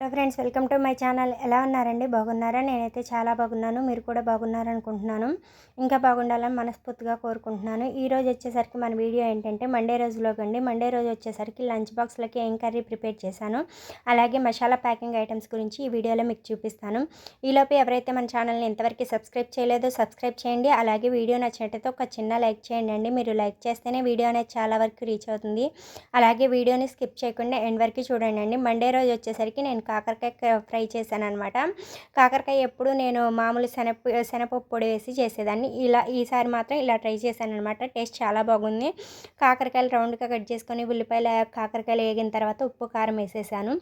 Hello friends welcome to my channel. ఎలా ఉన్నారండి? బాగున్నారా? నేనైతే చాలా బాగున్నాను. మీరు కూడా బాగున్నారనుకుంటున్నాను. ఇంకా బాగుండాలని మనస్ఫూర్తిగా కోరుకుంటున్నాను. ఈ రోజు వచ్చేసరికి మన వీడియో ఏంటంటే మండే రోజులోకి అండి. మండే రోజు వచ్చేసరికి లంచ్ బాక్స్లకి ఏం కర్రీ ప్రిపేర్ చేశాను. అలాగే మసాలా ప్యాకింగ్ ఐటమ్స్ గురించి ఈ వీడియోలో మీకు చూపిస్తాను. ఈలోపు ఎవరైతే మన ఛానల్ని ఇంతవరకు సబ్స్క్రైబ్ చేయలేదో సబ్స్క్రైబ్ చేయండి. అలాగే వీడియో నచ్చినట్టయితే ఒక చిన్న లైక్ చేయండి అండి. మీరు లైక్ చేస్తేనే వీడియో అనేది చాలా వరకు రీచ్ అవుతుంది. అలాగే వీడియోని స్కిప్ చేయకుండా ఎండ్ వరకు చూడండి అండి. మండే రోజు వచ్చేసరికి నేను కాకరకాయ ఫ్రై చేశాను అనమాట కాకరకాయ ఎప్పుడు నేను మామూలు శనప శనపప్పు పొడి వేసి చేసేదాన్ని. ఇలా ఈసారి మాత్రం ఇలా ట్రై చేశాను అనమాట టేస్ట్ చాలా బాగుంది. కాకరకాయలు రౌండ్గా కట్ చేసుకొని ఉల్లిపాయలు కాకరకాయలు వేగిన తర్వాత ఉప్పు కారం వేసేసాను.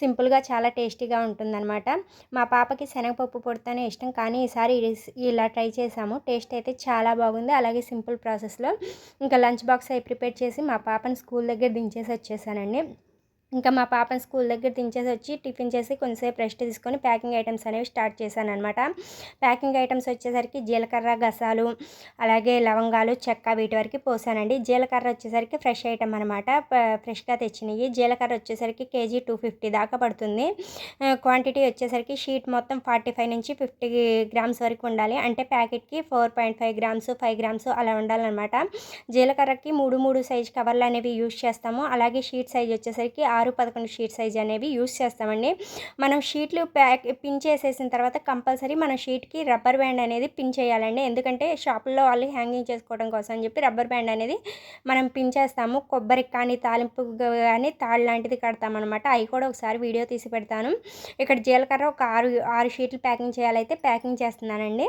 సింపుల్గా చాలా టేస్టీగా ఉంటుందన్నమాట. మా పాపకి శనగపప్పు పొడితోనే ఇష్టం. కానీ ఈసారి ఇలా ట్రై చేసాము టేస్ట్ అయితే చాలా బాగుంది. అలాగే సింపుల్ ప్రాసెస్లో ఇంకా లంచ్ బాక్స్ అయి ప్రిపేర్ చేసి మా పాపని స్కూల్ దగ్గర దించేసి వచ్చేసానండి. ఇంకా మా పాపని స్కూల్ దగ్గర దించేసి వచ్చి టిఫిన్ చేసి కొంచెంసేపు రెస్ట్ తీసుకొని ప్యాకింగ్ ఐటమ్స్ అనేవి స్టార్ట్ చేశాను అనమాట ప్యాకింగ్ ఐటమ్స్ వచ్చేసరికి జీలకర్ర గసాలు అలాగే లవంగాలు చెక్క వీటి వరకు పోసానండి. జీలకర్ర వచ్చేసరికి ఫ్రెష్ ఐటమ్ అనమాట ఫ్రెష్గా తెచ్చినవి జీలకర్ర వచ్చేసరికి కేజీ టూ ఫిఫ్టీ దాకా పడుతుంది. క్వాంటిటీ వచ్చేసరికి షీట్ మొత్తం ఫార్టీ ఫైవ్ నుంచి ఫిఫ్టీ గ్రామ్స్ వరకు ఉండాలి. అంటే ప్యాకెట్కి four point five grams five grams అలా ఉండాలన్నమాట. జీలకర్రకి మూడు మూడు సైజ్ కవర్లు అనేవి యూజ్ చేస్తాము. అలాగే షీట్ సైజ్ వచ్చేసరికి ఆరు ఆరు పదకొండు షీట్ సైజ్ అనేవి యూస్ చేస్తామండి. మనం షీట్లు ప్యాక్ పిన్ చేసేసిన తర్వాత కంపల్సరీ మన షీట్కి రబ్బర్ బ్యాండ్ అనేది పిన్ చేయాలండి. ఎందుకంటే షాపుల్లో వాళ్ళు హ్యాంగింగ్ చేసుకోవడం కోసం అని చెప్పి రబ్బర్ బ్యాండ్ అనేది మనం పిన్ చేస్తాము. కొబ్బరి కానీ తాలింపు కానీ తాళ్ళు లాంటిది కడతామన్నమాట. అవి కూడా ఒకసారి వీడియో తీసి పెడతాను. ఇక్కడ జీలకర్ర ఒక ఆరు ఆరు షీట్లు ప్యాకింగ్ చేయాలైతే ప్యాకింగ్ చేస్తున్నానండి.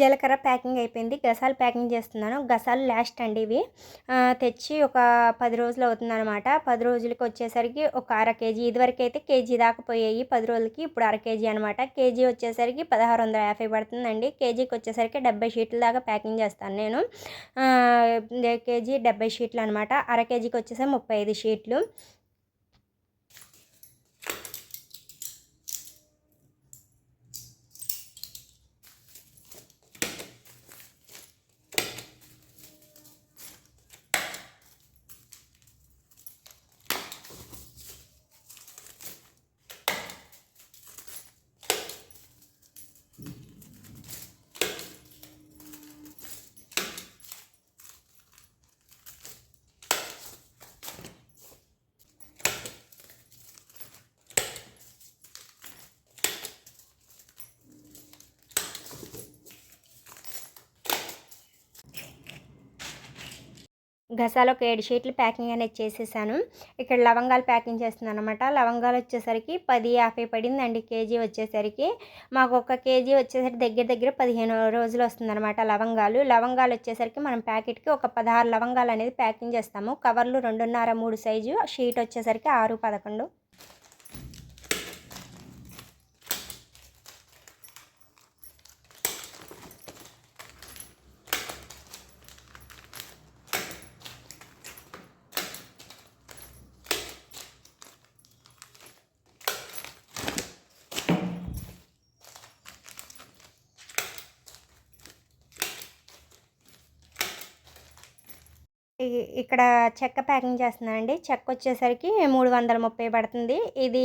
జీలకర్ర ప్యాకింగ్ అయిపోయింది. గసాలు ప్యాకింగ్ చేస్తున్నాను. గసాలు లాస్ట్ అండి ఇవి. తెచ్చి ఒక పది రోజులు అవుతుందన్నమాట. పది రోజులకి వచ్చేసరికి ఒక అర కేజీ. ఇదివరకు అయితే కేజీ దాకా పోయాయి. పది రోజులకి ఇప్పుడు అర కేజీ అనమాట కేజీ వచ్చేసరికి పదహారు వందల యాభై పడుతుందండి. కేజీకి వచ్చేసరికి డెబ్బై షీట్ల దాకా ప్యాకింగ్ చేస్తాను నేను. కేజీ డెబ్బై షీట్లు అనమాట అర కేజీకి వచ్చేసరికి ముప్పై ఐదు షీట్లు. గసాలు ఒక ఏడు షీట్లు ప్యాకింగ్ అనేది చేసేసాను. ఇక్కడ లవంగాలు ప్యాకింగ్ చేస్తున్నాను అనమాట లవంగాలు వచ్చేసరికి పది యాభై పడిందండి కేజీ వచ్చేసరికి. మాకు ఒక కేజీ వచ్చేసరికి దగ్గర దగ్గర పదిహేను రోజులు వస్తుందన్నమాట లవంగాలు. లవంగాలు వచ్చేసరికి మనం ప్యాకెట్కి ఒక పదహారు లవంగాలు అనేది ప్యాకింగ్ చేస్తాము. కవర్లు రెండున్నర మూడు సైజు షీట్ వచ్చేసరికి ఆరు పదకొండు. ఇక్కడ చెక్క ప్యాకింగ్ చేస్తున్నానండి. చెక్క వచ్చేసరికి మూడు వందల ముప్పై పడుతుంది. ఇది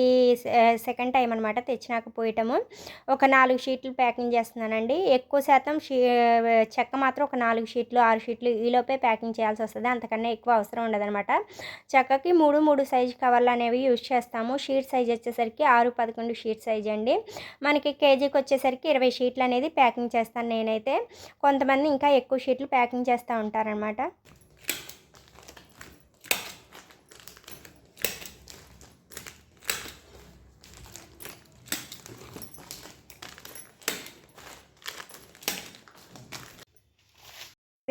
సెకండ్ టైం అనమాట తెచ్చినాక పోయటము. ఒక నాలుగు షీట్లు ప్యాకింగ్ చేస్తున్నానండి. ఎక్కువ శాతం షీ చెక్క మాత్రం ఒక నాలుగు షీట్లు ఆరు షీట్లు ఈలోపే ప్యాకింగ్ చేయాల్సి వస్తుంది. అంతకన్నా ఎక్కువ అవసరం ఉండదనమాట చెక్కకి మూడు మూడు సైజు కవర్లు అనేవి యూజ్ చేస్తాము. షీట్ సైజ్ వచ్చేసరికి ఆరు పదకొండు షీట్ సైజ్ అండి. మనకి కేజీకి వచ్చేసరికి ఇరవై షీట్లు అనేది ప్యాకింగ్ చేస్తాను నేనైతే. కొంతమంది ఇంకా ఎక్కువ షీట్లు ప్యాకింగ్ చేస్తూ ఉంటారనమాట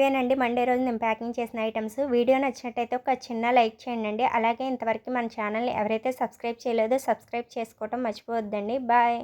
ఇవేనండి. మండే రోజు నేను ప్యాకింగ్ చేసిన ఐటమ్స్ వీడియో నచ్చినట్టయితే ఒక చిన్న లైక్ చేయండి అలాగే ఇంతవరకు మన ఛానల్ని ఎవరైతే సబ్స్క్రైబ్ చేయలేదో సబ్స్క్రైబ్ చేసుకోవటం మర్చిపోవద్దండి. బాయ్